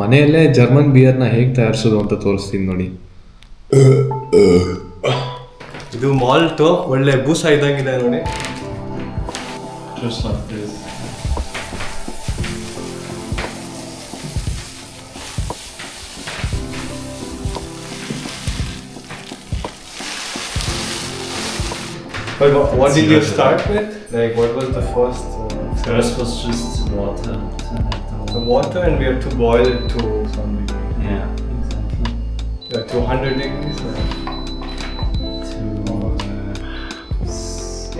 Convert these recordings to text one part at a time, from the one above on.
ಮನೆಯಲ್ಲೇ ಜರ್ಮನ್ ಬಿಯರ್ನ ಹೇಗೆ ತಯಾರಿಸೋದು ಅಂತ ತೋರಿಸ್ತೀನಿ ನೋಡಿ ಇದು ಮಾಲ್ಟ್ ಒಳ್ಳೆ ಬೂಸ ಇದ್ದಂಗಿದೆ ನೋಡಿ Just like this. But what, what did you start with? Like, what was the first? Uh, First was just water. The water, and we have to boil it to some degree. Yeah, exactly. Yeah, 200 degrees. or- To uh,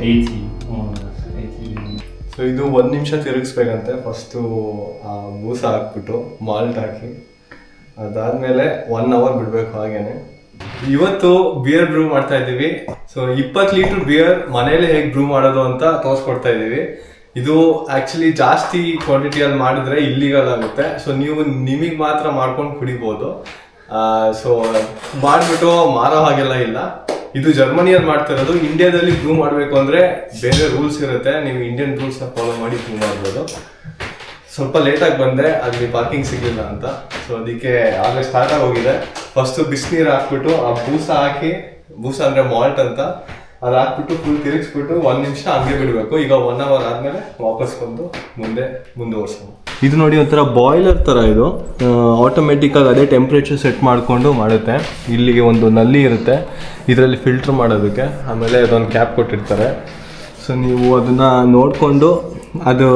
80 or 80 degrees. So ಇದು ಒಂದು ನಿಮಿಷ ತಿರುಗಿಸ್ಬೇಕಂತೆ first ಬೂಸ ಹಾಕ್ಬಿಟ್ಟು malt ಹಾಕಿ ಅದಾದ್ಮೇಲೆ one hour ಬಿಡಬೇಕು ಹಾಗೇನೆ ಇವತ್ತು beer ಬ್ರೂ ಮಾಡ್ತಾ ಇದ್ದೀವಿ ಸೊ ಇಪ್ಪತ್ತು ಲೀಟ್ರ್ ಬಿಯರ್ ಮನೇಲಿ ಹೇಗೆ ಬ್ರೂ ಮಾಡೋದು ಅಂತ ತೋರಿಸ್ಕೊಡ್ತಾ ಇದ್ದೀವಿ ಇದು ಆಕ್ಚುಲಿ ಜಾಸ್ತಿ ಕ್ವಾಂಟಿಟಿಯಲ್ಲಿ ಮಾಡಿದ್ರೆ ಇಲ್ಲಿಗಲ್ ಆಗುತ್ತೆ. ಸೊ ನೀವು ನಿಮಗೆ ಮಾತ್ರ ಮಾಡ್ಕೊಂಡು ಕುಡಿಬೋದು. ಸೊ ಮಾಡಿಬಿಟ್ಟು ಮಾರೋ ಹಾಗೆಲ್ಲ ಇಲ್ಲ. ಇದು ಜರ್ಮನಿಯಲ್ಲಿ ಮಾಡ್ತಿರೋದು. ಇಂಡಿಯಾದಲ್ಲಿ ಬ್ರೂ ಮಾಡಬೇಕು ಅಂದ್ರೆ ಬೇರೆ ರೂಲ್ಸ್ ಇರುತ್ತೆ. ನೀವು ಇಂಡಿಯನ್ ರೂಲ್ಸ್ ಫಾಲೋ ಮಾಡಿ ಬ್ರೂ ಮಾಡ್ಬೋದು. ಸ್ವಲ್ಪ ಲೇಟಾಗಿ ಬಂದೆ ಅಲ್ಲಿ ಪಾರ್ಕಿಂಗ್ ಸಿಗಲಿಲ್ಲ ಅಂತ. ಸೊ ಅದಕ್ಕೆ ಆಗಲೇ ಸ್ಟಾರ್ಟ್ ಹೋಗಿದೆ. ಫಸ್ಟು ಬಿಸಿನೀರು ಹಾಕ್ಬಿಟ್ಟು ಆ ಬೂಸ ಹಾಕಿ, ಬೂಸ ಅಂದರೆ ಮಾಲ್ಟ್ ಅಂತ. ಅದು ಹಾಕ್ಬಿಟ್ಟು ಫುಲ್ ತಿರುಗಿಸ್ಬಿಟ್ಟು ಒಂದು ನಿಮಿಷ ಹಂಗೆ ಬಿಡಬೇಕು. ಈಗ ಒನ್ ಅವರ್ ಆದಮೇಲೆ ವಾಪಸ್ ಬಂದು ಮುಂದೆ ಮುಂದುವರ್ಸೋದು. ಇದು ನೋಡಿ ಒಂಥರ ಬಾಯ್ಲರ್ ಥರ ಇದು. ಆಟೋಮೆಟಿಕ್ಕಾಗಿ ಅದೇ ಟೆಂಪ್ರೇಚರ್ ಸೆಟ್ ಮಾಡಿಕೊಂಡು ಮಾಡುತ್ತೆ. ಇಲ್ಲಿಗೆ ಒಂದು ನಲ್ಲಿ ಇರುತ್ತೆ. ಇದರಲ್ಲಿ ಫಿಲ್ಟರ್ ಮಾಡೋದಕ್ಕೆ. ಆಮೇಲೆ ಅದೊಂದು ಕ್ಯಾಪ್ ಕೊಟ್ಟಿರ್ತಾರೆ. ಸೊ ನೀವು ಅದನ್ನು ನೋಡಿಕೊಂಡು ಅದು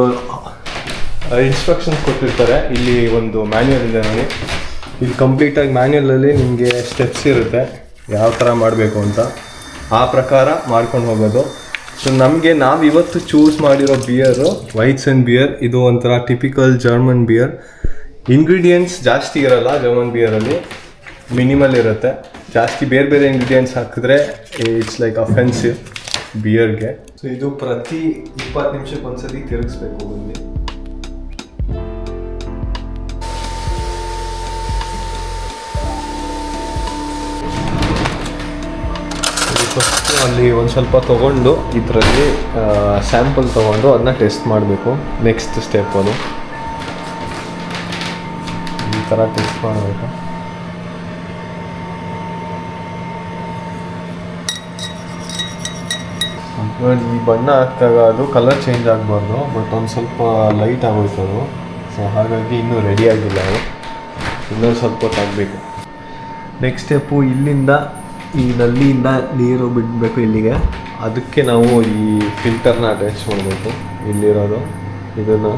ಇನ್ಸ್ಟ್ರಕ್ಷನ್ಸ್ ಕೊಟ್ಟಿರ್ತಾರೆ. ಇಲ್ಲಿ ಒಂದು ಮ್ಯಾನ್ಯಲ್ ಇದೆ ನೋಡಿ. ಇಲ್ಲಿ ಕಂಪ್ಲೀಟಾಗಿ ಮ್ಯಾನ್ಯಲಲ್ಲಿ ನಿಮಗೆ ಸ್ಟೆಪ್ಸ್ ಇರುತ್ತೆ. ಯಾವ ಥರ ಮಾಡಬೇಕು ಅಂತ. ಆ ಪ್ರಕಾರ ಮಾಡ್ಕೊಂಡು ಹೋಗೋದು. ಸೊ ನಮಗೆ ನಾವು ಇವತ್ತು ಚೂಸ್ ಮಾಡಿರೋ ಬಿಯರು ವೈಟ್ಸ್ ಆ್ಯಂಡ್ ಬಿಯರ್ ಇದು ಒಂಥರ ಟಿಪಿಕಲ್ ಜರ್ಮನ್ ಬಿಯರ್ ಇಂಗ್ರೀಡಿಯೆಂಟ್ಸ್ ಜಾಸ್ತಿ ಇರಲ್ಲ ಜರ್ಮನ್ ಬಿಯರಲ್ಲಿ ಮಿನಿಮಲ್ ಇರುತ್ತೆ. ಜಾಸ್ತಿ ಬೇರೆ ಬೇರೆ ಇಂಗ್ರೀಡಿಯೆಂಟ್ಸ್ ಹಾಕಿದ್ರೆ ಇಟ್ಸ್ ಲೈಕ್ ಅಫೆನ್ಸಿವ್ ಬಿಯರ್ಗೆ ಸೊ ಇದು ಪ್ರತಿ ಇಪ್ಪತ್ತು ನಿಮಿಷಕ್ಕೆ ಒಂದ್ಸತಿ ತಿರುಗಿಸ್ಬೇಕು ಬಂದು ಫಸ್ಟ್ ಅಲ್ಲಿ ಒಂದು ಸ್ವಲ್ಪ ತೊಗೊಂಡು ಇದರಲ್ಲಿ ಸ್ಯಾಂಪಲ್ ತೊಗೊಂಡು ಅದನ್ನ ಟೆಸ್ಟ್ ಮಾಡಬೇಕು ನೆಕ್ಸ್ಟ್ ಸ್ಟೆಪ್ ಅದು. ಈ ಥರ ಟೆಸ್ಟ್ ಮಾಡಬೇಕು. ಈ ಬಣ್ಣ ಹಾಕಿದಾಗ ಅದು ಕಲರ್ ಚೇಂಜ್ ಆಗಬಾರ್ದು ಬಟ್ ಒಂದು ಸ್ವಲ್ಪ ಲೈಟ್ ಆಗೋಯ್ತು ಅದು. ಸೊ ಹಾಗಾಗಿ ಇನ್ನೂ ರೆಡಿ ಆಗಿಲ್ಲ ಅದು. ಇನ್ನೊಂದು ಸ್ವಲ್ಪ ಹೊತ್ತಾಗಬೇಕು ನೆಕ್ಸ್ಟ್ ಸ್ಟೆಪ್ಪು ಇಲ್ಲಿಂದ ಈ ನಲ್ಲಿಯಿಂದ ನೀರು ಬಿಡಬೇಕು ಇಲ್ಲಿಗೆ. ಅದಕ್ಕೆ ನಾವು ಈ ಫಿಲ್ಟರ್ನ ಅಟ್ಯಾಚ್ ಮಾಡಬೇಕು. ಇಲ್ಲಿರೋದು, ಇದನ್ನು.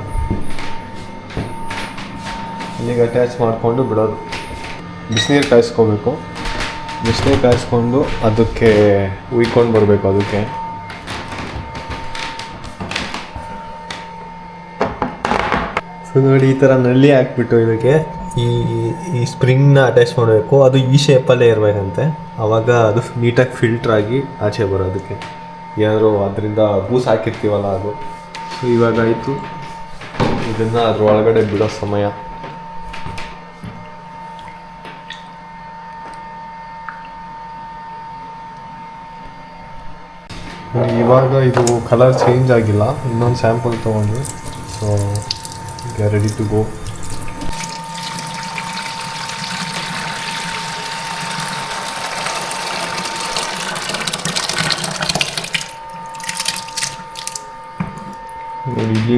ಇಲ್ಲಿಗೆ ಅಟ್ಯಾಚ್ ಮಾಡಿಕೊಂಡು ಬಿಡೋದು. ಬಿಸಿನೀರು ಕಾಯಿಸ್ಕೋಬೇಕು. ಬಿಸಿನೀರು ಕಾಯಿಸ್ಕೊಂಡು ಅದಕ್ಕೆ ಉಯ್ಕೊಂಡು ಬರಬೇಕು ಅದಕ್ಕೆ. ಸೊ ನೋಡಿ, ಈ ಥರ ನಲ್ಲಿ ಹಾಕ್ಬಿಟ್ಟು ಇದಕ್ಕೆ. ಈ ಈ ಸ್ಪ್ರಿಂಗ್ನ ಅಟ್ಯಾಚ್ ಮಾಡಬೇಕು. ಅದು ಈ ಶೇಪಲ್ಲೇ ಇರಬೇಕಂತೆ. ಆವಾಗ ಅದು ನೀಟಾಗಿ ಫಿಲ್ಟರ್ ಆಗಿ ಆಚೆ ಬರೋದಕ್ಕೆ ಏನಾದ್ರು ಅದರಿಂದ ಬೂಸ್ ಹಾಕಿರ್ತೀವಲ್ಲ ಅದು. ಸೊ ಇವಾಗ ಆಯಿತು. ಇದನ್ನು ಅದ್ರ ಒಳಗಡೆ ಬಿಡೋ ಸಮಯ. ಇವಾಗ ಇದು ಕಲರ್ ಚೇಂಜ್ ಆಗಿಲ್ಲ. ಇನ್ನೊಂದು ಸ್ಯಾಂಪಲ್ ತೊಗೊಂಡು. ಸೊ ರೆಡಿ ಟು ಗೋ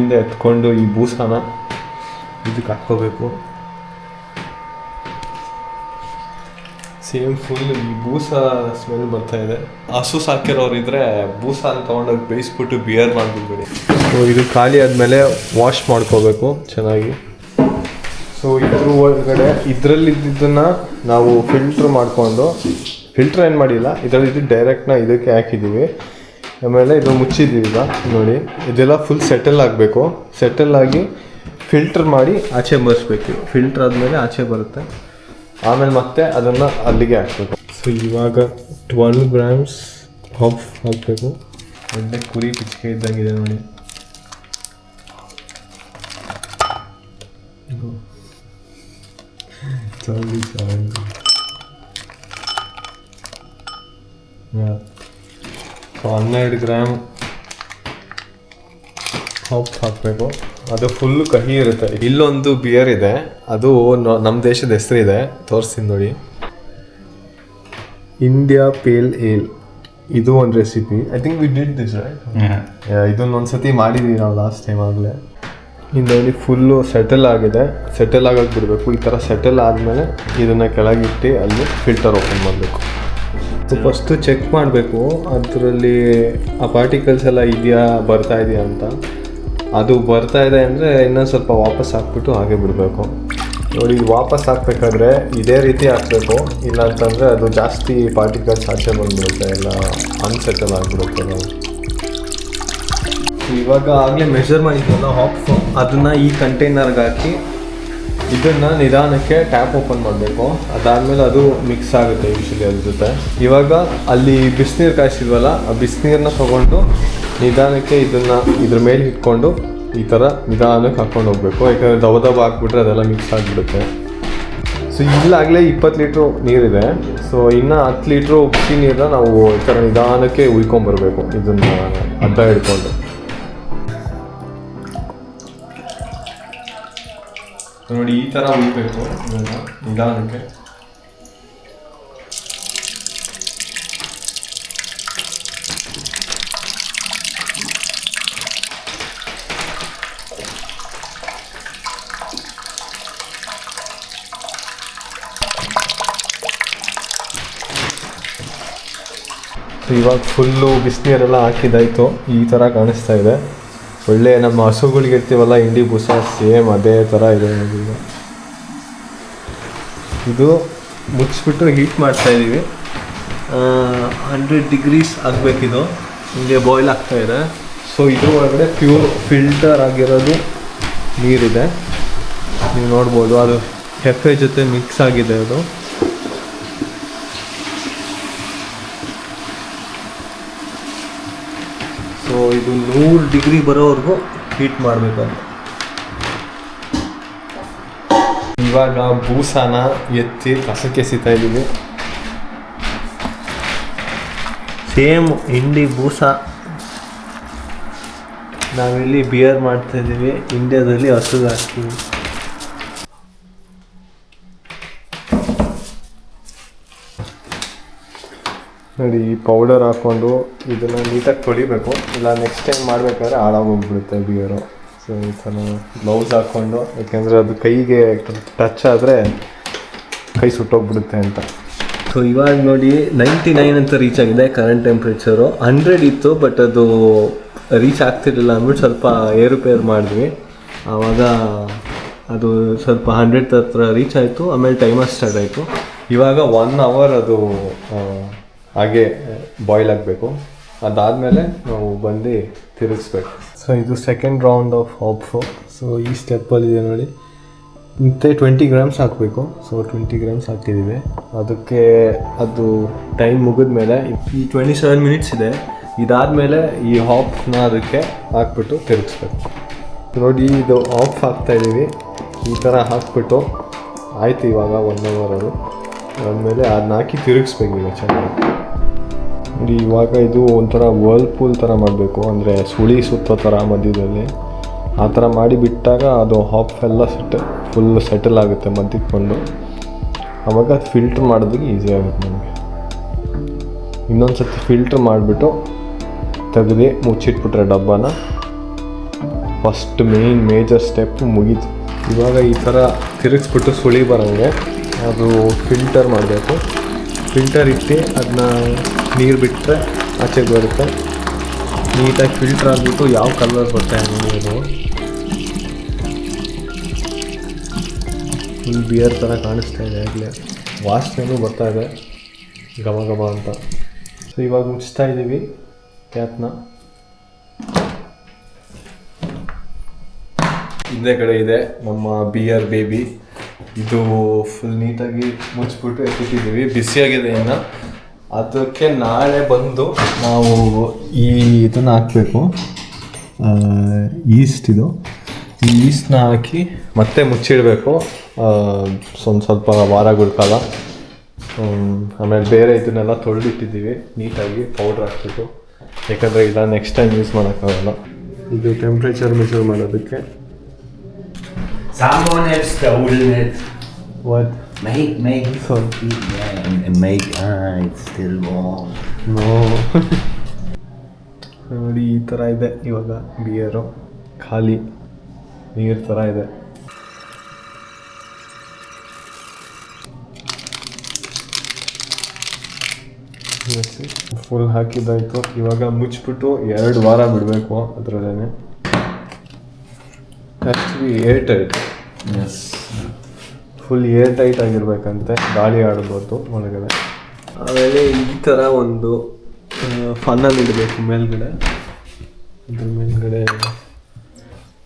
ಇಲ್ಲಿಂದ ಎತ್ಕೊಂಡು ಈ ಭೂಸಾನ ಇದಕ್ಕೆ ಹಾಕ್ಕೋಬೇಕು. ಸೇಮ್ ಫುಲ್ ಈ ಭೂಸ ಸ್ಮೆಲ್ ಬರ್ತಾ ಇದೆ. ಹಸು ಸಾಕಿರೋರು ಇದ್ರೆ ಭೂಸ ಅಂತ ತೊಗೊಂಡೋಗಿ ಬೇಯಿಸ್ಬಿಟ್ಟು ಬಿಯರ್ ಮಾಡ್ಬಿಡ್ಬೇಡಿ. ಸೊ ಇದು ಖಾಲಿ ಆದಮೇಲೆ ವಾಶ್ ಮಾಡ್ಕೋಬೇಕು ಚೆನ್ನಾಗಿ. ಸೊ ಇದ್ರ ಒಳಗಡೆ ಇದರಲ್ಲಿ ಇದ್ದಿದ್ದನ್ನು ನಾವು ಫಿಲ್ಟ್ರ್ ಮಾಡಿಕೊಂಡು ಫಿಲ್ಟ್ರ್ ಏನು ಮಾಡಿಲ್ಲ ಇದರಲ್ಲಿ ಡೈರೆಕ್ಟ್ನ ಇದಕ್ಕೆ ಹಾಕಿದ್ದೀವಿ. ಆಮೇಲೆ ಇದು ಮುಚ್ಚಿದ್ದೀವಿ ಈಗ ನೋಡಿ. ಇದೆಲ್ಲ ಫುಲ್ ಸೆಟಲ್ ಆಗಬೇಕು. ಸೆಟಲ್ ಆಗಿ ಫಿಲ್ಟರ್ ಮಾಡಿ ಆಚೆ ಬರ್ಸ್ಬೇಕು. ಫಿಲ್ಟರ್ ಆದಮೇಲೆ ಆಚೆ ಬರುತ್ತೆ. ಆಮೇಲೆ ಮತ್ತೆ ಅದನ್ನು ಅಲ್ಲಿಗೆ ಹಾಕಬೇಕು. ಸೊ ಇವಾಗ ಟ್ವೆಲ್ ಗ್ರಾಮ್ಸ್ ಹಾಫ್ ಹಾಕಬೇಕು. ಒಳ್ಳೆ ಕುರಿ ಪಿಚ್ಕೆ ಇದ್ದಂಗಿದೆ ನೋಡಿ. ಚಾಲಿ ಚಾಲಿ ಸೊ ಹನ್ನೆರಡು ಗ್ರಾಮ್ ಹೋಪ್ ಹಾಕಬೇಕು. ಅದು ಫುಲ್ ಕಹಿ ಇರುತ್ತೆ. ಇಲ್ಲೊಂದು ಬಿಯರ್ ಇದೆ. ಅದು ನಮ್ಮ ದೇಶದ ಹೆಸರಿದೆ. ತೋರಿಸ್ತೀನಿ ನೋಡಿ. ಇಂಡಿಯಾ ಪೇಲ್ ಏಲ್ ಇದು ಒಂದು recipe I think we did this right ಇದನ್ನೊಂದು ಸತಿ ಮಾಡಿದ್ದೀವಿ ನಾವು ಲಾಸ್ಟ್ ಟೈಮ್ ಆಗಲೇ. ಇದು ನೋಡಿ ಫುಲ್ಲು ಸೆಟಲ್ ಆಗಿದೆ. ಸೆಟಲ್ ಆಗೋಕೆ ಬಿಡಬೇಕು. ಈ ಥರ ಸೆಟಲ್ ಆದಮೇಲೆ ಇದನ್ನು ಕೆಳಗಿಟ್ಟು ಅಲ್ಲಿ ಫಿಲ್ಟರ್ ಓಪನ್ ಮಾಡಬೇಕು. ಫಸ್ಟು ಚೆಕ್ ಮಾಡಬೇಕು. ಅದರಲ್ಲಿ ಆ ಪಾರ್ಟಿಕಲ್ಸ್ ಎಲ್ಲ ಇದೆಯಾ, ಬರ್ತಾ ಇದೆಯಾ ಅಂತ. ಅದು ಬರ್ತಾ ಇದೆ ಅಂದರೆ ಇನ್ನೊಂದು ಸ್ವಲ್ಪ ವಾಪಸ್ ಹಾಕ್ಬಿಟ್ಟು ಹಾಗೆ ಬಿಡಬೇಕು. ನೋಡಿ ವಾಪಸ್ ಹಾಕ್ಬೇಕಾದ್ರೆ ಇದೇ ರೀತಿ ಹಾಕಬೇಕು. ಇಲ್ಲ ಅಂತಂದರೆ ಅದು ಜಾಸ್ತಿ ಪಾರ್ಟಿಕಲ್ಸ್ ಆಚೆ ಬಂದ್ಬಿಡುತ್ತೆ, ಎಲ್ಲ ಅನ್ಸೆಟಲ್ ಆಗಿಬಿಡುತ್ತೆ ನಾವು ಇವಾಗ ಆಗಲೇ ಮೆಷರ್ ಮಾಡಿದ್ವಲ್ಲ ಹಾಪ್ ಅದನ್ನು ಈ ಕಂಟೈನರ್ಗೆ ಹಾಕಿ ಇದನ್ನ ನಿಧಾನಕ್ಕೆ ಟ್ಯಾಪ್ ಓಪನ್ ಮಾಡಬೇಕು. ಅದಾದಮೇಲೆ ಅದು ಮಿಕ್ಸ್ ಆಗುತ್ತೆ ಯೂಶಲಿ ಅದ್ರ ಜೊತೆ. ಇವಾಗ ಅಲ್ಲಿ ಬಿಸಿನೀರು ಕಾಯಿಸಿದ್ವಲ್ಲ, ಆ ಬಿಸಿನೀರನ್ನ ತಗೊಂಡು ನಿಧಾನಕ್ಕೆ ಇದನ್ನು ಇದ್ರ ಮೇಲೆ ಇಟ್ಕೊಂಡು ಈ ಥರ ನಿಧಾನಕ್ಕೆ ಹಾಕ್ಕೊಂಡು ಹೋಗ್ಬೇಕು. ಯಾಕಂದರೆ ದವ ದವ ಹಾಕ್ಬಿಟ್ರೆ ಅದೆಲ್ಲ ಮಿಕ್ಸ್ ಆಗಿಬಿಡುತ್ತೆ. ಸೊ ಇಲ್ಲಾಗಲೇ ಇಪ್ಪತ್ತು ಲೀಟ್ರು ನೀರಿದೆ. ಸೊ ಇನ್ನು ಹತ್ತು ಲೀಟ್ರು ಬಿಸಿ ನೀರನ್ನ ನಾವು ಈ ಥರ ನಿಧಾನಕ್ಕೆ ಉಯ್ಕೊಂಬರ್ಬೇಕು. ಇದನ್ನು ಅರ್ಧ ಹಿಡ್ಕೊಂಡು. ನೋಡಿ ಈ ಥರ ಉಯ್ಬೇಕು ಇದನ್ನ ನಿಧಾನಕ್ಕೆ. ಇವಾಗ ಫುಲ್ಲು ಬಿಸಿನೀರೆಲ್ಲ ಹಾಕಿದಾಯಿತು ಈ ಥರ ಕಾಣಿಸ್ತಾ ಇದೆ. ಒಳ್ಳೆ ನಮ್ಮ ಹಸುಗಳಿಗೆ ಇರ್ತೀವಲ್ಲ ಹಿಂಡಿ, ಬುಸ, ಸೇಮ್ ಅದೇ ಥರ ಇದೆ ಇದು ಮುಚ್ಚಿಬಿಟ್ಟು ಹೀಟ್ ಮಾಡ್ತಾ ಇದ್ದೀವಿ ಹಂಡ್ರೆಡ್ ಡಿಗ್ರೀಸ್ ಆಗಬೇಕಿದು. ಹಿಂಗೆ ಬಾಯ್ಲ್ ಆಗ್ತಾ ಇದೆ. ಸೊ ಇದು ಒಳಗಡೆ ಪ್ಯೂರ್ ಫಿಲ್ಟರ್ ಆಗಿರೋದು ನೀರಿದೆ. ನೀವು ನೋಡ್ಬೋದು, ಅದು ಕೆಫೆ ಜೊತೆ ಮಿಕ್ಸ್ ಆಗಿದೆ ಅದು. ಸೊ ಇದು ನೂರು ಡಿಗ್ರಿ ಬರೋವರೆಗೂ ಹೀಟ್ ಮಾಡಬೇಕಂತ. ಇವಾಗ ಬೂಸಾನ ಎತ್ತಿ ಕಸಕ್ಕೆ ಎಸಿತಾ ಇದ್ದೀವಿ. ಸೇಮ್ ಹಿಂಡಿ ಬೂಸ ನಾವಿಲ್ಲಿ ಬಿಯರ್ ಮಾಡ್ತಾ ಇದ್ದೀವಿ. ಇಂಡಿಯಾದಲ್ಲಿ ಹಸುಗೆ ಹಾಕ್ತೀವಿ. ನೋಡಿ, ಈ ಪೌಡರ್ ಹಾಕ್ಕೊಂಡು ಇದನ್ನು ನೀಟಾಗಿ ತೊಳಿಬೇಕು. ಇಲ್ಲ ನೆಕ್ಸ್ಟ್ ಟೈಮ್ ಮಾಡಬೇಕಾದ್ರೆ ಹಾಳಾಗೋಗ್ಬಿಡುತ್ತೆ ಬಿಯರು ಸೊ ಈ ಥರ ಗ್ಲೌಸ್ ಹಾಕ್ಕೊಂಡು, ಯಾಕೆಂದರೆ ಅದು ಕೈಗೆ ಟಚ್ ಆದರೆ ಕೈ ಸುಟ್ಟೋಗ್ಬಿಡುತ್ತೆ ಅಂತ. ಸೊ ಇವಾಗ ನೋಡಿ ನೈಂಟಿ ನೈನ್ ಅಂತ ರೀಚ್ ಆಗಿದೆ ಕರೆಂಟ್ ಟೆಂಪ್ರೇಚರು ಹಂಡ್ರೆಡ್ ಇತ್ತು ಬಟ್ ಅದು ರೀಚ್ ಆಗ್ತಿರಲಿಲ್ಲ ಅಂದ್ಬಿಟ್ಟು ಸ್ವಲ್ಪ ಏರುಪೇರು ಮಾಡಿದ್ವಿ. ಆವಾಗ ಅದು ಸ್ವಲ್ಪ ಹಂಡ್ರೆಡ್ ಹತ್ರ ರೀಚ್ ಆಯಿತು, ಆಮೇಲೆ ಟೈಮರ್ ಸ್ಟಾರ್ಟ್ ಆಯಿತು. ಇವಾಗ ಒನ್ ಅವರ್ ಅದು ಹಾಗೆ ಬಾಯ್ಲ್ ಆಗಬೇಕು. ಅದಾದಮೇಲೆ ನಾವು ಬಂದು ತಿರುಗಿಸ್ಬೇಕು. ಸೊ ಇದು second round of hops so ಈ ಸ್ಟೆಪ್ಪಲ್ಲಿದೆ ನೋಡಿ. ಮತ್ತೆ ಟ್ವೆಂಟಿ ಗ್ರಾಮ್ಸ್ ಹಾಕಬೇಕು. ಸೊ ಟ್ವೆಂಟಿ ಗ್ರಾಮ್ಸ್ ಹಾಕಿದ್ದೀವಿ. ಅದಕ್ಕೆ ಅದು ಟೈಮ್ ಮುಗಿದ ಮೇಲೆ ಈ ಟ್ವೆಂಟಿ ಸೆವೆನ್ ಮಿನಿಟ್ಸ್ ಇದೆ. ಇದಾದಮೇಲೆ ಈ ಹಾಪ್ನ ಅದಕ್ಕೆ ಹಾಕ್ಬಿಟ್ಟು ತಿರುಗಿಸ್ಬೇಕು. ನೋಡಿ, ಇದು ಆಫ್ ಹಾಕ್ತಾಯಿದ್ದೀವಿ ಈ ಥರ ಹಾಕ್ಬಿಟ್ಟು ಆಯಿತು ಇವಾಗ ಒನ್ ಅವರ್ ಅದು ಆದಮೇಲೆ ಅದನ್ನ ಹಾಕಿ ತಿರುಗಿಸ್ಬೇಕು ಈಗ ಚೆನ್ನಾಗಿ. ನೋಡಿ, ಇವಾಗ ಇದು ಒಂಥರ ವರ್ಲ್ಪೂಲ್ ಥರ ಮಾಡಬೇಕು. ಅಂದರೆ ಸುಳಿ ಸುತ್ತೋ ಥರ ಮಧ್ಯದಲ್ಲಿ. ಆ ಥರ ಮಾಡಿ ಬಿಟ್ಟಾಗ ಅದು ಹಾಪ್ ಎಲ್ಲ ಸೆಟ್ ಫುಲ್ ಸೆಟಲ್ ಆಗುತ್ತೆ ಮಧ್ಯಕ್ಕೊಂಡು ಆವಾಗ ಅದು ಫಿಲ್ಟ್ರ್ ಮಾಡೋದಕ್ಕೆ ಈಸಿ ಆಗುತ್ತೆ ನಮಗೆ. ಇನ್ನೊಂದು ಸತಿ ಫಿಲ್ಟ್ರ್ ಮಾಡಿಬಿಟ್ಟು ತೆಗೆದು ಮುಚ್ಚಿಟ್ಬಿಟ್ರೆ ಡಬ್ಬನ. ಫಸ್ಟ್ ಮೇನ್ ಮೇಜರ್ ಸ್ಟೆಪ್ ಮುಗೀತು. ಇವಾಗ ಈ ಥರ ತಿರುಗಿಸ್ಬಿಟ್ಟು ಸುಳಿ ಬರೋಂಗೆ ಅದು ಫಿಲ್ಟರ್ ಮಾಡಬೇಕು. ಫಿಲ್ಟರ್ ಇಟ್ಟು ಅದನ್ನ ನೀರು ಬಿಟ್ಟರೆ ಆಚೆಗೆ ಬರುತ್ತೆ. ನೀಟಾಗಿ ಫಿಲ್ಟರ್ ಆಗಿಬಿಟ್ಟು ಯಾವ ಕಲರ್ ಬರ್ತಾ ಇದೆ ನೀರು ಫುಲ್ ಬಿಯರ್ ಥರ ಕಾಣಿಸ್ತಾ ಇದೆ ಆಗಲೇ. ವಾಸನೆನೂ ಬರ್ತಾ ಇದೆ. ಘಮ ಘಮ ಅಂತ. ಸೊ ಇವಾಗ ಮುಚ್ಚ್ತಾ ಇದ್ದೀವಿ ಕ್ಯಾತ್ನ ಹಿಂದೆ ಕಡೆ ಇದೆ ನಮ್ಮ ಬಿಯರ್ ಬೇಬಿ ಇದು ಫುಲ್ ನೀಟಾಗಿ ಮುಚ್ಚಿಬಿಟ್ಟು ಎತ್ತಿಟ್ಟಿದ್ದೀವಿ. ಬಿಸಿಯಾಗಿದೆ ಇನ್ನು. ಅದಕ್ಕೆ ನಾಳೆ ಬಂದು ನಾವು ಈ ಇದನ್ನು ಹಾಕಬೇಕು. ಈಸ್ಟ್ ಇದು. ಈ ಈಸ್ಟ್ನ ಹಾಕಿ ಮತ್ತೆ ಮುಚ್ಚಿಡಬೇಕು. ಸ್ವಲ್ಪ ಸ್ವಲ್ಪ ವಾರಗಳ ಕಾಲ. ಆಮೇಲೆ ಬೇರೆ ಇದನ್ನೆಲ್ಲ ತೊಳೆದಿಟ್ಟಿದ್ದೀವಿ. ನೀಟಾಗಿ ಪೌಡ್ರ್ ಹಾಕ್ಬಿಟ್ಟು. ಯಾಕಂದರೆ ಇಲ್ಲ ನೆಕ್ಸ್ಟ್ ಟೈಮ್ ಯೂಸ್ ಮಾಡೋಕ್ಕಾಗಲ್ಲ ಇದು ಟೆಂಪ್ರೇಚರ್ ಮೆಷರ್ ಮಾಡೋದಕ್ಕೆ Someone has stolen it. What? Make, make. So- Yeah, and, and make. Ah, it's still warm. No. ನೋಡಿ ಈ ಥರ ಇದೆ ಇವಾಗ ಬಿಯರು ಖಾಲಿ ನೀರು ಥರ ಇದೆ ಫುಲ್ ಹಾಕಿದ್ದಾಯಿತು ಇವಾಗ ಮುಚ್ಚಿಬಿಟ್ಟು ಎರಡು ವಾರ ಬಿಡಬೇಕು ಅದರಲ್ಲೇ actually air tight. Yes full air tight ಆಗಿರ್ಬೇಕಂತೆ ಗಾಳಿ ಆಡ್ಬೋದು ಒಳಗಡೆ. ಆಮೇಲೆ ಈ ಥರ ಒಂದು ಫನ್ನನ್ನು ಇಡಬೇಕು ಮೇಲ್ಗಡೆ. ಅದ್ರ ಮೇಲ್ಗಡೆ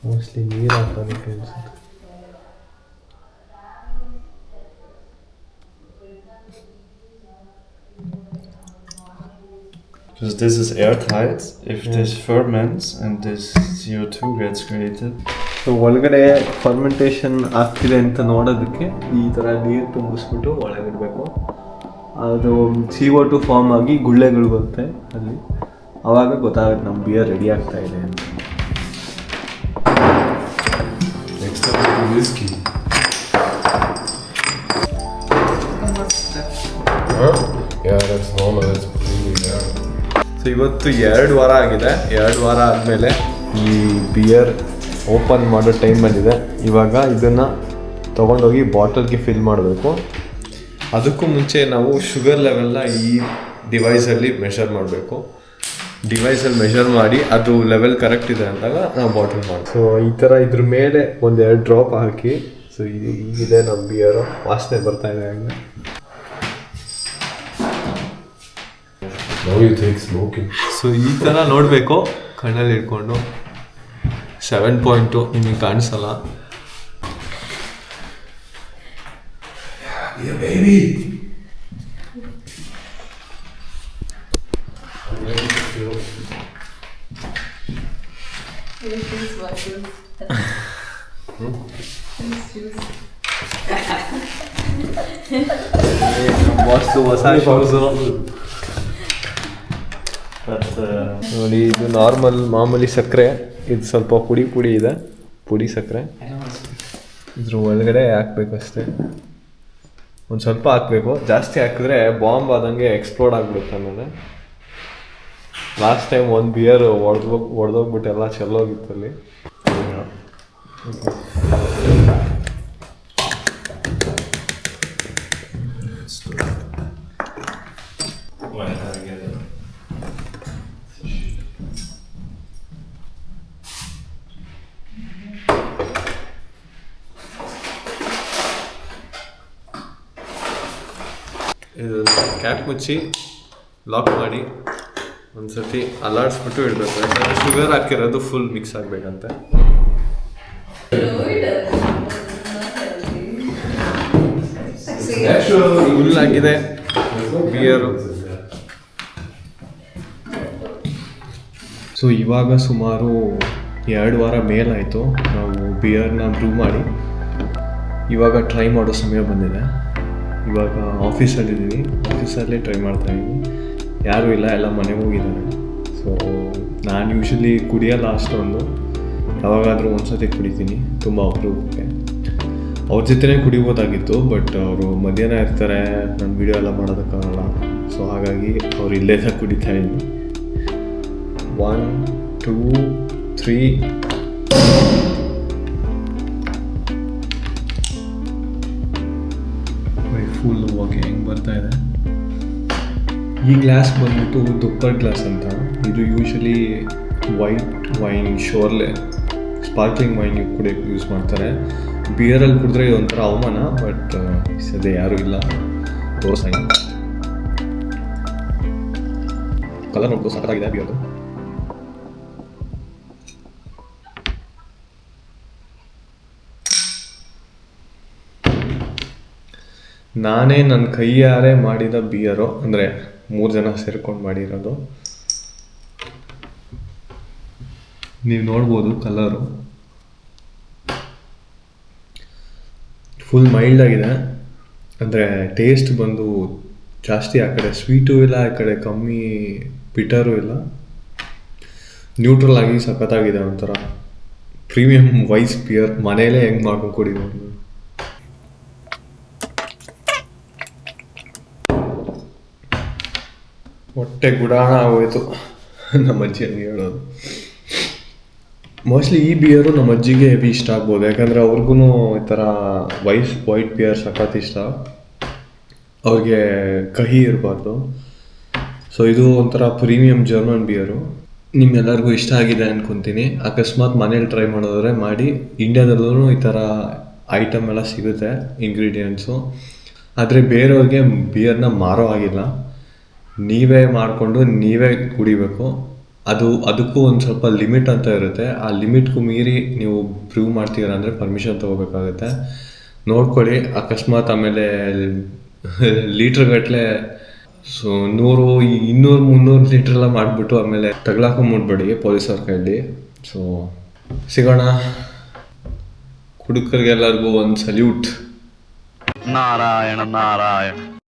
ಮೋಸ್ಟ್ಲಿ ನೀರು ಹಾಕೋದಕ್ಕೆ ಅನ್ಸುತ್ತೆ Because this is airtight. If this ferments and this CO2 gets created, so ಒಳಗಡೆ ಫರ್ಮೆಂಟೇಷನ್ ಆಗ್ತಿದೆ ಅಂತ ನೋಡೋದಕ್ಕೆ ಈ ಥರ ನೀರು ತುಂಬಿಸ್ಬಿಟ್ಟು ಒಳಗಿಡಬೇಕು. ಅದು ಸಿ ಓ ಟು ಫಾರ್ಮ್ ಆಗಿ ಗುಳ್ಳೆಗಳು ಬರುತ್ತೆ ಅಲ್ಲಿ. ಆವಾಗ ಗೊತ್ತಾಗುತ್ತೆ ನಮ್ಮ ಬಿಯರ್ ರೆಡಿ ಆಗ್ತಾ ಇದೆ ಅಂತ. ಸೊ ಇವತ್ತು ಎರಡು ವಾರ ಆಗಿದೆ. ಎರಡು ವಾರ ಆದಮೇಲೆ ಈ ಬಿಯರ್ ಓಪನ್ ಮಾಡೋ ಟೈಮ್ ಬಂದಿದೆ ಇವಾಗ ಇದನ್ನು ತೊಗೊಂಡೋಗಿ ಬಾಟಲ್ಗೆ ಫಿಲ್ ಮಾಡಬೇಕು. ಅದಕ್ಕೂ ಮುಂಚೆ ನಾವು ಶುಗರ್ ಲೆವೆಲ್ನ ಈ ಡಿವೈಸಲ್ಲಿ ಮೆಷರ್ ಮಾಡಬೇಕು. ಡಿವೈಸಲ್ಲಿ ಮೆಷರ್ ಮಾಡಿ ಅದು ಲೆವೆಲ್ ಕರೆಕ್ಟ್ ಇದೆ ಅಂದಾಗ ನಾವು ಬಾಟಲ್ ಮಾಡಿ ಸೊ ಈ ಥರ ಇದ್ರ ಮೇಲೆ ಒಂದೆರಡು ಡ್ರಾಪ್ ಹಾಕಿ. ಸೊ ಇದು ಈಗಿದೆ ನಮ್ಮ ಬಿಯರು. ವಾಸನೆ ಬರ್ತಾ ಇದೆ ಹಂಗೆ. ಸೊ ಈ ಥರ ನೋಡಬೇಕು. ಕಣ್ಣಲ್ಲಿ ಇಟ್ಕೊಂಡು. ಸೆವೆನ್ ಪಾಯಿಂಟು ನಿಮಗೆ ಕಾಣಿಸಲ್ಲ. ಹೊಸ ಶೂಸು uh, ನೋಡಿ ಇದು ನಾರ್ಮಲ್ ಮಾಮೂಲಿ ಸಕ್ಕರೆ. ಇದು ಸ್ವಲ್ಪ ಪುಡಿ ಪುಡಿ ಇದೆ. ಪುಡಿ ಸಕ್ಕರೆ. ಇದ್ರ ಒಳಗಡೆ ಹಾಕ್ಬೇಕು ಅಷ್ಟೇ. ಒಂದು ಸ್ವಲ್ಪ ಹಾಕ್ಬೇಕು. ಜಾಸ್ತಿ ಹಾಕಿದ್ರೆ ಬಾಂಬ್ ಆದಂಗೆ ಎಕ್ಸ್ಪ್ಲೋಡ್ ಆಗ್ಬಿಡುತ್ತೆ ಆಮೇಲೆ. ಲಾಸ್ಟ್ ಟೈಮ್ ಒಂದು ಬಿಯರ್ ಹೊಡೆದು ಹೊಡೆದೋಗ್ಬಿಟ್ಟು ಎಲ್ಲ ಚೆಲ್ಲೋಗಿತ್ತು ಅಲ್ಲಿ ಇದು ಕ್ಯಾಪ್ ಮುಚ್ಚಿ ಲಾಕ್ ಮಾಡಿ ಒಂದ್ಸತಿ ಅಲ್ಲಾಡಿಸ್ಬಿಟ್ಟು ಇಡಬೇಕು. ಯಾಕಂದರೆ ಶುಗರ್ ಹಾಕಿರೋದು ಫುಲ್ ಮಿಕ್ಸ್ ಆಗಬೇಕಂತೆ. ಫುಲ್ ಆಗಿದೆ. ಬಿಯರು ಸೊ ಇವಾಗ ಸುಮಾರು ಎರಡು ವಾರ ಮೇಲಾಯಿತು. ನಾವು ಬಿಯರ್ನ ಬ್ರೂ ಮಾಡಿ. ಇವಾಗ ಟ್ರೈ ಮಾಡೋ ಸಮಯ ಬಂದಿದೆ. ಇವಾಗ ಆಫೀಸಲ್ಲಿದ್ದೀನಿ ಆಫೀಸಲ್ಲೇ ಟ್ರೈ ಮಾಡ್ತಾ ಇದ್ದೀನಿ ಯಾರೂ ಇಲ್ಲ, ಎಲ್ಲ ಮನೆಗೆ ಹೋಗಿದ್ದಾರೆ ಸೊ ನಾನು ಯೂಶಲಿ ಕುಡಿಯಲ್ಲ ಅಷ್ಟೊಂದು ಯಾವಾಗಾದರೂ ಒಂದ್ಸತಿ ಕುಡಿತೀನಿ, ತುಂಬ ಅಪರೂಪಕ್ಕೆ. ಅವ್ರ ಜೊತೆನೇ ಕುಡಿಬೋದಾಗಿತ್ತು ಬಟ್ ಅವರು ಮಧ್ಯಾಹ್ನ ಇರ್ತಾರೆ, ನಾನು ವಿಡಿಯೋ ಎಲ್ಲ ಮಾಡೋದಕ್ಕಾಗಲ್ಲ. ಸೊ ಹಾಗಾಗಿ ಅವ್ರು ಇಲ್ಲೇ ಕುಡಿತಾ ಇದ್ದೀನಿ ಒನ್ ಟೂ ತ್ರೀ ಇದೆ. ಈ ಗ್ಲಾಸ್ ಬಂದ್ಬಿಟ್ಟು ದುಪ್ಪರ್ ಗ್ಲಾಸ್ ಅಂತ. ಇದು usually white wine schorle sparkling wine ಕುಡಿಯೋಕ್ಕೆ ಯೂಸ್ ಮಾಡ್ತಾರೆ. ಬಿಯರಲ್ಲಿ ಕುಡಿದ್ರೆ ಇದೊಂಥರ ಅವಮಾನ ಬಟ್ ಸದ್ಯ ಯಾರೂ ಇಲ್ಲ. ಕಲರ್ ನೋಡ್ಬೋದು ಸಖತ್ತಾಗಿದೆ ಬಿಯರ್ದು ನಾನೇ ನನ್ನ ಕೈಯಾರೆ ಮಾಡಿದ ಬಿಯರು, ಅಂದರೆ ಮೂರು ಜನ ಸೇರ್ಕೊಂಡು ಮಾಡಿರೋದು. ನೀವು ನೋಡ್ಬೋದು ಕಲರು ಫುಲ್ ಮೈಲ್ಡ್ ಆಗಿದೆ. ಅಂದರೆ ಟೇಸ್ಟ್ ಬಂದು ಜಾಸ್ತಿ ಆ ಕಡೆ ಸ್ವೀಟು ಇಲ್ಲ, ಆ ಕಡೆ ಕಮ್ಮಿ ಬಿಟರು ಇಲ್ಲ. ನ್ಯೂಟ್ರಲ್ ಆಗಿ ಸಖತ್ತಾಗಿದೆ ಒಂಥರ. ಪ್ರೀಮಿಯಂ ವೈಸ್ ಬಿಯರ್ ಮನೇಲೇ ಹೆಂಗೆ ಮಾಡ್ಕೊಂಡು ಕುಡಿಬೋದು? ಹೊಟ್ಟೆ ಗುಡಾಣ ಆಗೋಯ್ತು ನಮ್ಮ ಅಜ್ಜಿ ಹಂಗೆ ಹೇಳೋದು. ಮೋಸ್ಟ್ಲಿ ಈ ಬಿಯರು ನಮ್ಮ ಅಜ್ಜಿಗೆ ಹೆವಿ ಇಷ್ಟ ಆಗ್ಬೋದು. ಯಾಕಂದರೆ ಅವ್ರಿಗೂ ಈ ಥರ ವೈಸ್ ವೈಟ್ ಬಿಯರ್ ಸಖತ್ ಇಷ್ಟ. ಅವ್ರಿಗೆ ಕಹಿ ಇರಬಾರ್ದು. ಸೊ ಇದು ಒಂಥರ ಪ್ರೀಮಿಯಂ ಜರ್ಮನ್ ಬಿಯರು ನಿಮ್ಮೆಲ್ಲರಿಗೂ ಇಷ್ಟ ಆಗಿದೆ ಅನ್ಕೊಂತೀನಿ. ಅಕಸ್ಮಾತ್ ಮನೇಲಿ ಟ್ರೈ ಮಾಡೋದ್ರೆ ಮಾಡಿ. ಇಂಡಿಯಾದಲ್ಲೂ ಈ ಥರ ಐಟಮ್ ಎಲ್ಲ ಸಿಗುತ್ತೆ ಇಂಗ್ರೀಡಿಯೆಂಟ್ಸು ಆದರೆ ಬೇರೆಯವ್ರಿಗೆ ಬಿಯರ್ನ ಮಾರೋ ಆಗಿಲ್ಲ ನೀವೇ ಮಾಡಿಕೊಂಡು ನೀವೇ ಕುಡಿಬೇಕು. ಅದು, ಅದಕ್ಕೂ ಒಂದು ಸ್ವಲ್ಪ ಲಿಮಿಟ್ ಅಂತ ಇರುತ್ತೆ. ಆ ಲಿಮಿಟ್ಗೂ ಮೀರಿ ನೀವು ಪ್ರೂವ್ ಮಾಡ್ತೀರಾ ಅಂದರೆ ಪರ್ಮಿಷನ್ ತೊಗೋಬೇಕಾಗುತ್ತೆ. ನೋಡ್ಕೊಳ್ಳಿ, ಅಕಸ್ಮಾತ್ ಆಮೇಲೆ ಲೀಟ್ರ್ ಗಟ್ಟಲೆ ಸೊ ನೂರು, ಇನ್ನೂರು, ಮುನ್ನೂರು ಲೀಟ್ರ್ ಎಲ್ಲ ಮಾಡಿಬಿಟ್ಟು ಆಮೇಲೆ ತಗ್ಲಾಕೊಂಬಿಡ್ಬೇಡಿ ಪೊಲೀಸವ್ರ ಕೈಯಲ್ಲಿ ಸೊ, ಸಿಗೋಣ. ಕುಡುಕರಿಗೆಲ್ಲರಿಗೂ ಒಂದು ಸಲ್ಯೂಟ್. ನಾರಾಯಣ ನಾರಾಯಣ.